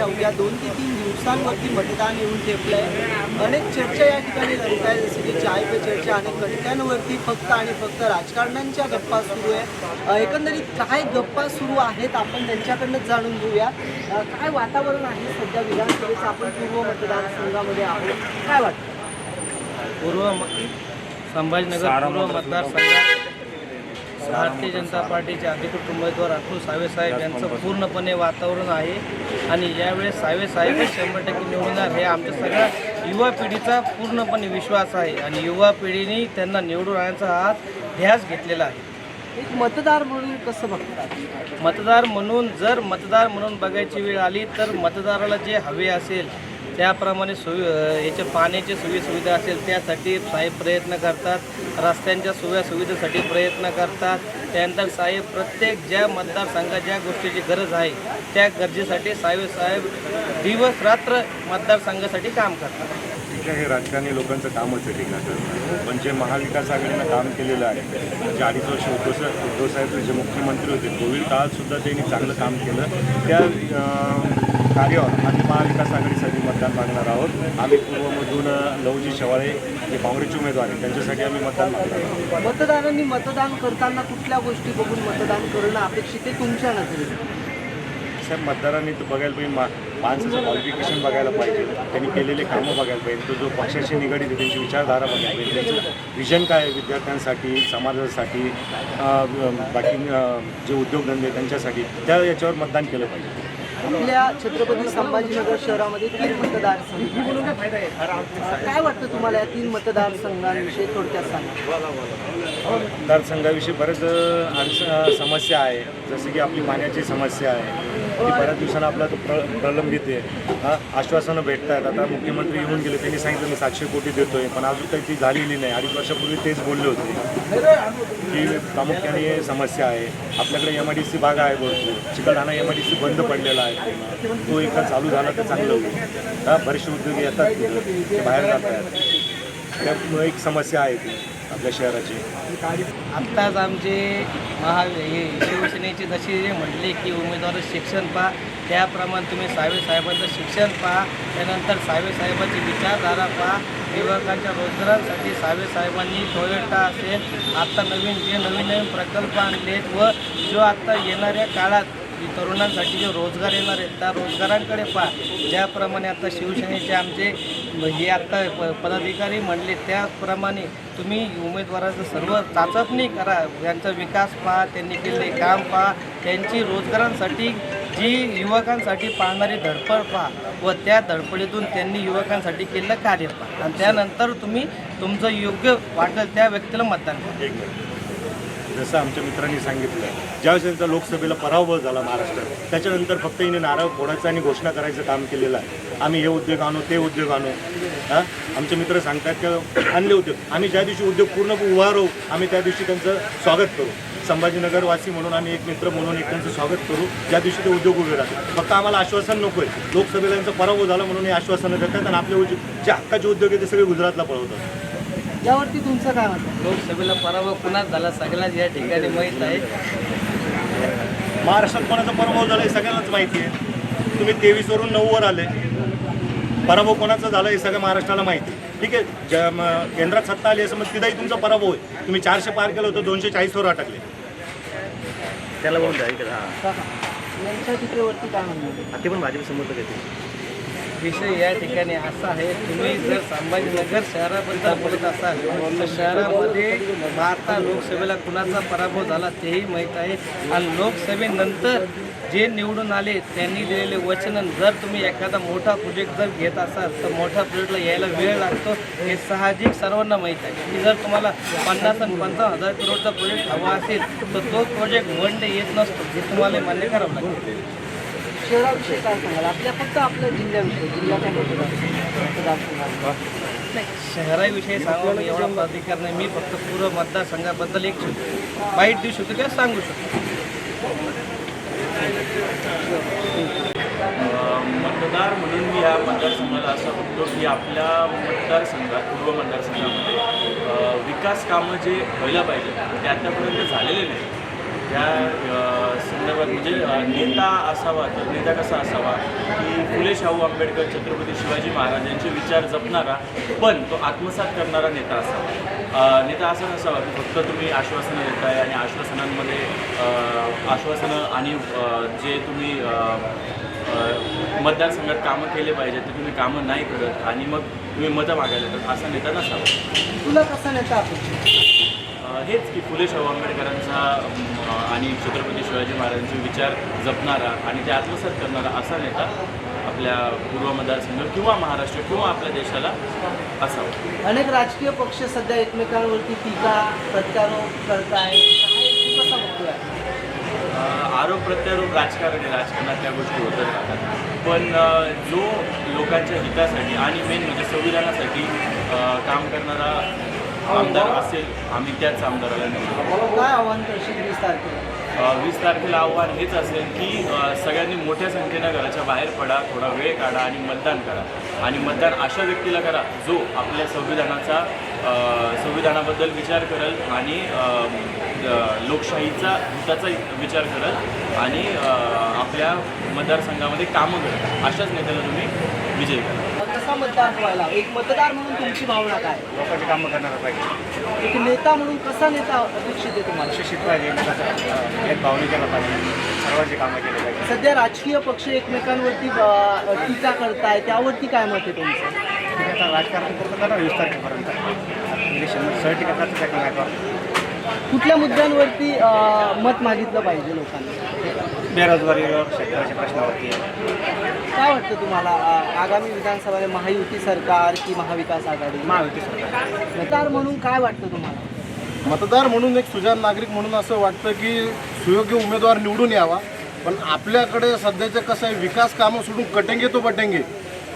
आहे. अवघ्या दोन ते तीन दिवसांवरती मतदान येऊन ठेपलंय. अनेक चर्चा या ठिकाणी रंगत आहे. जसं की चाय पे चर्चा अनेक कणक्यांवरती फक्त आणि फक्त राजकारण्यांच्या गप्पा सुरू आहे. एकंदरीत काय गप्पा सुरू आहेत आपण त्यांच्याकडनं जाणून घेऊया. काय वातावरण आहे सध्या विधानसभेचं? आपण पूर्व मतदारसंघामध्ये आहोत. काय वाटतं? पूर्व संभाजीनगर पूर्व मतदारसंघात भारतीय जनता पार्टीचे अधिकृत उमेदवार अतुल सावे साहेब यांचं पूर्णपणे वातावरण आहे. आणि यावेळेस सावे साहेबच शंभर टक्के निवडून येणार हे आमच्या सगळ्या युवा पिढीचा पूर्णपणे विश्वास आहे. आणि युवा पिढीने त्यांना निवडून आणण्याचा आज ध्यास घेतलेला आहे. एक मतदार म्हणून कसं बघतात? मतदार म्हणून जर मतदार म्हणून बघायची वेळ आली तर मतदाराला जे हवे असेल त्याप्रमाणे सुवि याचे पाण्याची सोयी सुविधा असेल त्यासाठी साहेब प्रयत्न करतात. रस्त्यांच्या सुव्या सुविधेसाठी प्रयत्न करतात. त्यानंतर साहेब प्रत्येक ज्या मतदारसंघात ज्या गोष्टीची गरज आहे त्या गरजेसाठी साहेब साहेब दिवस रात्र मतदारसंघासाठी काम करतात. ठीक आहे हे राजकारणी लोकांचं कामच आहे ठिकाण पण जे महाविकास आघाडीनं काम केलेलं आहे म्हणजे अडीच वर्ष उद्धव साहेब जे मुख्यमंत्री होते कोविड काळात सुद्धा त्यांनी चांगलं काम केलं. त्या कार्यावर आम्ही महाविकास आघाडी मतदान मागणार आहोत. आम्ही पूर्वमधून लवजी शेवाळे जे काँग्रेसचे उमेदवार आहेत. त्यांच्यासाठी आम्ही मतदान मागणार आहोत. मतदारांनी मतदान करताना कुठल्या गोष्टी बघून मतदान करणं अपेक्षित आहे तुमच्या नजरेत? साहेब मतदारांनी तर बघायला पाहिजे मा माणसाचं क्वालिफिकेशन बघायला पाहिजे. त्यांनी केलेले कामं बघायला पाहिजे. तो जो पक्षाशी निगडीत आहे त्यांची विचारधारा बघायला पाहिजे. त्यांचं विजन काय आहे विद्यार्थ्यांसाठी समाजासाठी बाकी जे उद्योगधंदे त्यांच्यासाठी त्या याच्यावर मतदान केलं पाहिजे. आपल्या छत्रपती संभाजीनगर शहरामध्ये तीन मतदारसंघ काय वाटतं तुम्हाला या तीन मतदारसंघांविषयी थोडक्यात सांगा. मतदारसंघाविषयी बरेच अडचण समस्या आहे. जसं की आपली पाण्याची समस्या आहे. ती बऱ्याच दिवसांना आपला तो प्र प्रलंबित आहे आश्वासनं भेटत आहेत आता मुख्यमंत्री येऊन गेले. त्यांनी सांगितलं मी सातशे कोटी देतोय. पण अजून काही ती झालेली नाही. अडीच वर्षापूर्वी तेच बोलले होते. की प्रामुख्याने समस्या आहे. आपल्याकडे एम आय डी सी भाग आहे भरपूर. Chikalthana M I D C बंद पडलेला आहे. पूर्ण. तो एकदा चालू झाला तर चांगलं होईल हा बरेचसे उद्योग येतात ते बाहेर जातात त्यामुळे एक समस्या आहे ती आपल्या शहराची आत्ताच आमचे महा हे शिवसेनेचे जसे जे म्हटले की उमेदवार शिक्षण पहा त्याप्रमाणे तुम्ही सावे साहेबांचं शिक्षण पहा त्यानंतर सावे साहेबांची विचारधारा पहा युवकांच्या रोजगारांसाठी सावे साहेबांनी टोयोटा असेल आत्ता नवीन जे नवीन नवीन प्रकल्प आणलेत व जो आत्ता येणाऱ्या काळात तरुणांसाठी जे रोजगार येणार आहेत त्या रोजगारांकडे पहा. ज्याप्रमाणे आता शिवसेनेचे आमचे हे आत्ता प पदाधिकारी म्हणले त्याप्रमाणे तुम्ही उमेदवाराचं सर्व चाचपणी करा. यांचा विकास पहा त्यांनी केलेले काम पहा. त्यांची रोजगारांसाठी जी युवकांसाठी पाहणारी धडपड पहा. व त्या धडपडीतून त्यांनी युवकांसाठी केलेलं कार्य पहा. आणि त्यानंतर तुम्ही तुमचं योग्य वाटेल त्या व्यक्तीला मतदान करा. जसं आमच्या मित्रांनी सांगितलं ज्यावेळेस त्यांचा लोकसभेला पराभव झाला महाराष्ट्रात त्याच्यानंतर फक्त हिने नारळ फोडायचं आणि घोषणा करायचं काम केलेलं आहे. आम्ही हे उद्योग आणू ते उद्योग आणू. हां? आमचे मित्र सांगतात की आणले उद्योग. आम्ही ज्या दिवशी उद्योग पूर्ण उभा राहू आम्ही त्या दिवशी त्यांचं स्वागत करू. संभाजीनगरवासी म्हणून आम्ही एक मित्र म्हणून एक त्यांचं स्वागत करू. ज्या दिवशी ते उद्योग उभे राहतात फक्त आम्हाला आश्वासन नको आहे. लोकसभेला त्यांचा पराभव झाला म्हणून हे आश्वासनं देतात आणि आपले जे हक्काचे उद्योग आहे ते सगळे गुजरातला पळवतात. यावरती तुमचं काय मत आहे? लोकसभेला पराभव कुणाच झाला सगळ्याच या ठिकाणी माहीत आहे. महाराष्ट्रात कोणाचा पराभव झाला हे सगळ्यांनाच माहिती आहे. तुम्ही तेवीसवरून नऊवर आले. पराभव कोणाचा झाला हे सगळं महाराष्ट्राला माहिती आहे. ठीक आहे ज्या म- केंद्रात सत्ता आली असं मग तिथंही तुमचा पराभव आहे. तुम्ही चारशे पार केलं होतं दोनशे चाळीसवर अटकले. त्याला बोलून द्या हां. यांच्या टीकेवरती काय म्हणणार ते पण भाजप समर्थक येते विषय या ठिकाणी असा आहे तुम्ही जर संभाजीनगर शहराबद्दल बोलत असाल तर शहरामध्ये भारता लोकसभेला कुणाचा पराभव झाला तेही माहीत आहे. आणि लोकसभेनंतर जे निवडून आले त्यांनी दिलेले वचन जर तुम्ही एखादा मोठा प्रोजेक्ट जर घेत असाल तर मोठ्या प्रोजेक्टला यायला वेळ लागतो. हे साहजिक सर्वांना माहीत आहे. की जर तुम्हाला पन्नास आणि पंचावन्न हजार करोडचा प्रोजेक्ट हवा असेल तर तो प्रोजेक्ट वन डे येत नसतो हे तुम्हाला मान्य करावं लागेल. शहराविषयी काय सांगाल? आपल्या फक्त आपल्या जिल्ह्याविषयी मतदारसंघात नाही शहराविषयी सांगू मी एवढा अधिकार नाही. मी फक्त पूर्व मतदारसंघाबद्दल एक शकतो वाईट देऊ शकतो किंवा सांगू शकतो. मतदार म्हणून मी या मतदारसंघाला असं बघतो की आपल्या मतदारसंघात पूर्व मतदारसंघामध्ये विकास कामं जे व्हायला पाहिजे ते आतापर्यंत झालेले नाही या संदर्भात म्हणजे नेता असावा तर नेता कसा असावा? की फुले शाहू आंबेडकर छत्रपती शिवाजी महाराजांचे विचार जपणारा पण तो आत्मसात करणारा नेता असावा. नेता असा नसावा की फक्त तुम्ही आश्वासनं देताय आणि आश्वासनांमध्ये आश्वासनं आणि जे तुम्ही मतदारसंघात कामं केले पाहिजे ते तुम्ही कामं नाही करत आणि मग तुम्ही मतं मागायला येतात असा नेता नसावा. तुला कसा नेता हेच की फुले शाहू आंबेडकरांचा आणि छत्रपती शिवाजी महाराजांचे विचार जपणारा आणि ते आत्मसात करणारा असा नेता आपल्या पूर्व मतदारसंघ किंवा महाराष्ट्र किंवा आपल्या देशाला असावा. अनेक राजकीय पक्ष सध्या एकमेकांवरती टीका प्रत्यारोप करताय तू कसा बघतोय अ, आरोप प्रत्यारोप राजकारण आहे राजकारणात त्या गोष्टी होतच राहतात. पण जो लोकांच्या हितासाठी आणि मेन म्हणजे संविधानासाठी काम करणारा आमदार असेल आम्ही त्याच आमदाराला निवडू. काय आव्हान करशील वीस तारखेला? वीस तारखेला आव्हान हेच असेल की सगळ्यांनी मोठ्या संख्येनं घराच्या बाहेर पडा थोडा वेळ काढा आणि मतदान करा. आणि मतदान अशा व्यक्तीला करा जो आपल्या संविधानाचा संविधानाबद्दल विचार करेल आणि लोकशाहीचा हिताचा विचार करेल आणि आपल्या मतदारसंघामध्ये कामं करेल. अशाच नेत्याला तुम्ही विजयी करा. कसा मतदार व्हायला? एक मतदार म्हणून तुमची भावना काय? लोकांची कामं करणारा पाहिजे. एक नेता म्हणून कसा नेता अपेक्षित आहे तुम्हाला? शिक्षित पाहिजे भेदभाव नाही केला पाहिजे. सर्वांची कामं केली पाहिजे. सध्या राजकीय पक्ष एकमेकांवरती अ, टीका करताय त्यावरती काय मत आहे तुमचं? ठीक आहे, आता राजकारण करतं करा वीस तारखेपर्यंत. इलेक्शन सहटी करतात त्या नाही कुठल्या मुद्द्यांवरती अ, मत मागितलं पाहिजे लोकांनी? बेरोजगारीवर शेतकऱ्याच्या प्रश्नावरती. काय वाटतं तुम्हाला? आगामी विधानसभेला महायुती सरकार की महाविकास आघाडी? महायुती सरकार. मतदार म्हणून काय वाटतं तुम्हाला? मतदार म्हणून एक सुजाण नागरिक म्हणून असं वाटतं की सुयोग्य उमेदवार निवडून यावा. पण आपल्याकडे सध्याचं कसं आहे विकास कामं सोडून कटेंगे तो बटेंगे.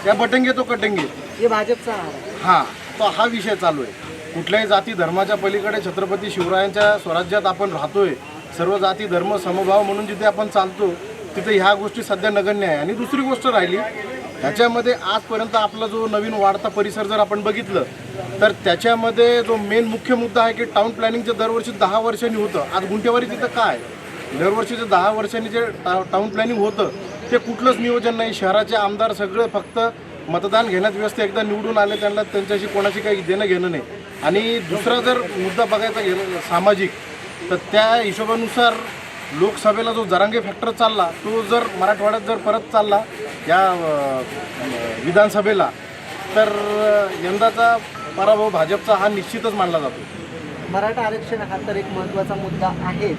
त्या बटेंगे तो कटेंगे. हे भाजपचा आहार आहे हा तो हा विषय चालू आहे. कुठल्याही जाती धर्माच्या पलीकडे छत्रपती शिवरायांच्या स्वराज्यात आपण राहतोय. सर्व जाती धर्म समभाव म्हणून जिथे आपण चालतो तिथं ह्या गोष्टी सध्या नगण्य आहे. आणि दुसरी गोष्ट राहिली ह्याच्यामध्ये आजपर्यंत आपला जो नवीन वाढता परिसर जर आपण बघितलं तर त्याच्यामध्ये जो मेन मुख्य मुद्दा आहे की टाउन प्लॅनिंगचं दरवर्षी दहा वर्षांनी होतं आज गुंठेवारी तिथं काय? दरवर्षीचं दहा वर्षांनी जे टा टाऊन प्लॅनिंग होतं ते कुठलंच नियोजन नाही. शहराचे आमदार सगळे फक्त मतदान घेण्यात व्यस्त एकदा निवडून आले त्यांना त्यांच्याशी कोणाशी काही देणं घेणं नाही. आणि दुसरा जर मुद्दा बघायचा गेला सामाजिक तर त्या हिशोबानुसार लोकसभेला जो जरांगे फॅक्टर चालला तो जर मराठवाड्यात जर परत चालला या विधानसभेला तर यंदाचा पराभव भाजपचा हा निश्चितच मानला जातो. मराठा आरक्षण हा तर एक महत्त्वाचा मुद्दा आहेच.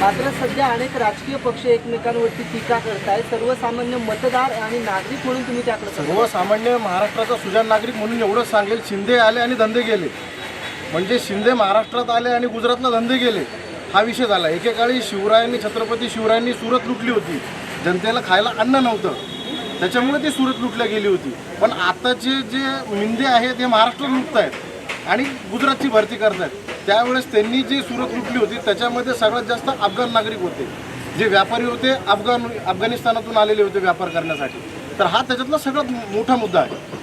मात्र सध्या अनेक राजकीय पक्ष एकमेकांवरती टीका करतायत. सर्वसामान्य मतदार आणि नागरिक म्हणून तुम्ही त्याकडे? सर्वसामान्य महाराष्ट्राचा सुजाण नागरिक म्हणून एवढंच सांगेल शिंदे आले आणि धंदे गेले. म्हणजे शिंदे महाराष्ट्रात आले आणि गुजरातला धंदे गेले हा विषय झाला. एकेकाळी शिवरायांनी छत्रपती शिवरायांनी सुरत लुटली होती. जनतेला खायला अन्न नव्हतं. त्याच्यामुळे ती सुरत लुटल्या गेली होती. पण आताचे जे मिंदे आहेत हे महाराष्ट्रात लुटत आहेत आणि गुजरातची भरती करतायत. त्यावेळेस त्यांनी जी सुरत लुटली होती त्याच्यामध्ये सगळ्यात जास्त अफगाण नागरिक होते. जे व्यापारी होते अफगाण अफगाणिस्तानातून आलेले होते व्यापार करण्यासाठी. तर हा त्याच्यातला सगळ्यात मोठा मुद्दा आहे.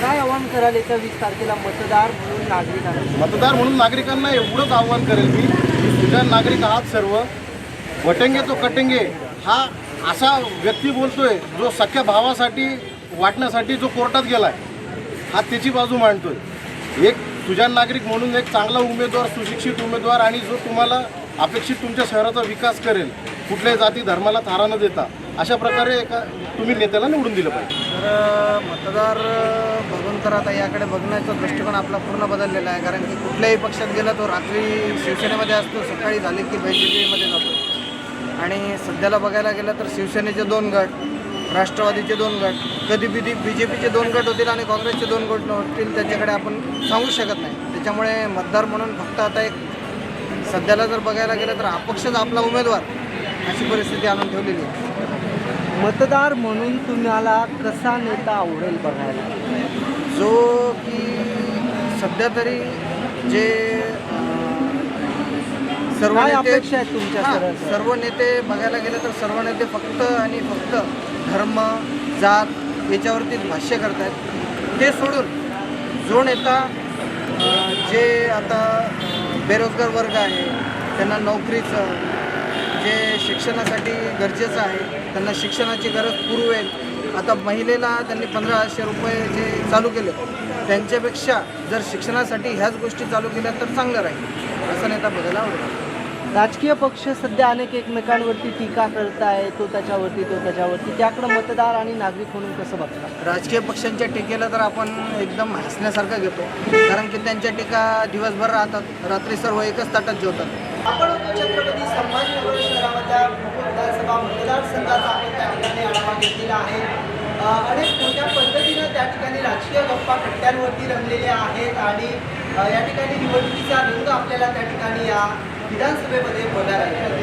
काय आव्हान कराल येत्या वीस तारखेला मतदार म्हणून नागरिकांना? मतदार म्हणून नागरिकांना एवढंच आव्हान करेल मी. की सुजाण नागरिक आहात सर्व. वटेंगे तो कटेंगे हा असा व्यक्ती बोलतोय जो सख्या भावासाठी वाटण्यासाठी जो कोर्टात गेलाय हा त्याची बाजू मांडतोय. एक सुजाण नागरिक म्हणून एक चांगला उमेदवार सुशिक्षित उमेदवार आणि जो तुम्हाला अपेक्षित तुमच्या शहराचा विकास करेल कुठल्याही जाती धर्माला थारा न देता अशा प्रकारे एका तुम्ही नेत्याला निवडून दिलं पाहिजे. तर मतदार बघून तर आता याकडे बघण्याचा दृष्टिकोन आपला पूर्ण बदललेला आहे. कारण की कुठल्याही पक्षात गेला तो रात्री शिवसेनेमध्ये असतो सकाळी झाले की बी जे पीमध्ये जातो. आणि सध्याला बघायला गेलं तर शिवसेनेचे दोन गट राष्ट्रवादीचे दोन गट कधी बिधी बी जे पीचे दोन गट होतील आणि काँग्रेसचे दोन गट होतील त्याच्याकडे आपण सांगू शकत नाही. त्याच्यामुळे मतदार म्हणून फक्त आता एक सध्याला जर बघायला गेलं तर अपक्षच आपला उमेदवार अशी परिस्थिती आणून ठेवलेली आहे. मतदार म्हणून तुम्हाला कसा नेता आवडेल बघायला जो की सध्या तरी जे सर्व अपेक्षा आहेत तुमच्या सर्व? नेते बघायला गेले तर सर्व नेते फक्त आणि फक्त धर्म जात याच्यावरतीच भाष्य करत आहेत ते सोडून जो नेता जे आता बेरोजगार वर्ग आहे त्यांना नोकरीचं जे शिक्षणासाठी गरजेचं आहे त्यांना शिक्षणाची गरज पुरवेल आता महिलेला त्यांनी पंधराशे रुपये जे चालू केले त्यांच्यापेक्षा जर शिक्षणासाठी ह्याच गोष्टी चालू केल्या तर चांगलं राहील. असं नेता बघायला आवडेल राजकीय पक्ष सध्या अनेक एकमेकांवरती टीका करताय तो त्याच्यावरती तो त्याच्यावरती. त्याकडे मतदार आणि नागरिक म्हणून कसं बघतात राजकीय पक्षांच्या टीकेला तर आपण एकदम हसण्यासारखं घेतो. कारण की त्यांच्या टीका दिवसभर राहतात. रात्री सर्व एकच ताटात जेवतात. आपण छत्रपती संभाजीनगर शहरामधल्या विधानसभा मतदारसंघाचा आपण त्या ठिकाणी आढावा घेतलेला आहे अनेक मोठ्या पद्धतीनं त्या ठिकाणी राजकीय गप्पा कट्ट्यांवरती रंगलेल्या आहेत आणि या ठिकाणी निवडणुकीचा रंग आपल्याला त्या ठिकाणी या विधानसभेमध्ये बघायला